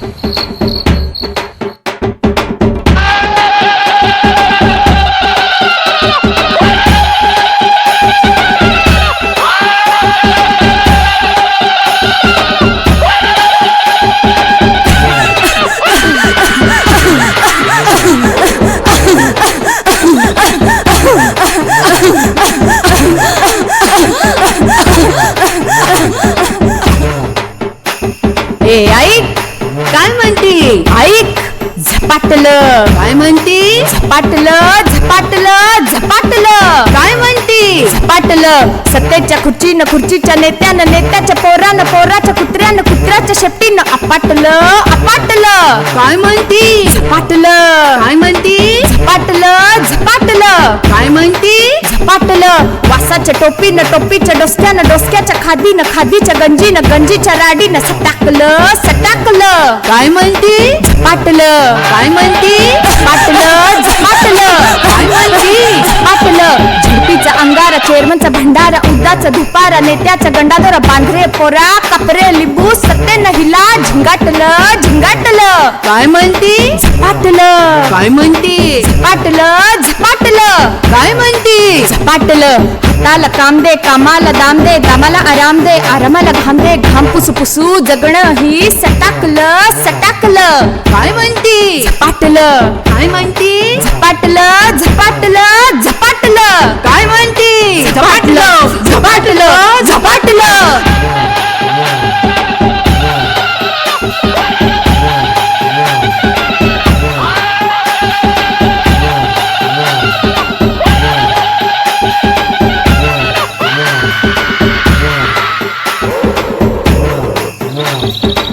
Thank ऐक काय म्हणती? ऐक झपाटलं. काय म्हणती? झपाटलं झपाटलं झपाटलं. काय म्हणती? झपाटलं. सत्तेच्या खुर्चीनं खुर्चीच्या नेत्यानं नेत्याच्या पोरानं पोराच्या कुत्र्यानं कुत्र्याच्या शेपटीनं अपाटलं अपाटलं. काय म्हणती? झपाटलं. काय म्हणती? झपाटलं झपाटलं. काय म्हणती? झपाटलं वासाच्या टोपीनं टोपीच्या डोसक्यानं डोसक्याच्या खादीनं खादीच्या गंजीनं गंजीच्या राडीनं सटाकलं सटाकलं. काय म्हणती? झपाटलं काय म्हणती? झपाटलं चेअरमनचा भंडारा उदाचा धुपारा नेत्याचा गंडाधर बांधरे पोरा कपरे लिंबू सत्तेनं हिला झिंगाटलं झिंगाटलं. काय म्हणती? झपाटलं. काय म्हणती? झपाटलं झपाटलं. काय म्हणती? झपाटलं. हाताला काम दे कामाला दाम दे दामाला आराम दे आरामाला घाम दे घाम पुसू पुसू जगणं ही सटाकलं सटाकलं. काय म्हणती? झपाटलं. काय म्हणती? झपाटलं झपाटलं झपाटलं. Amor.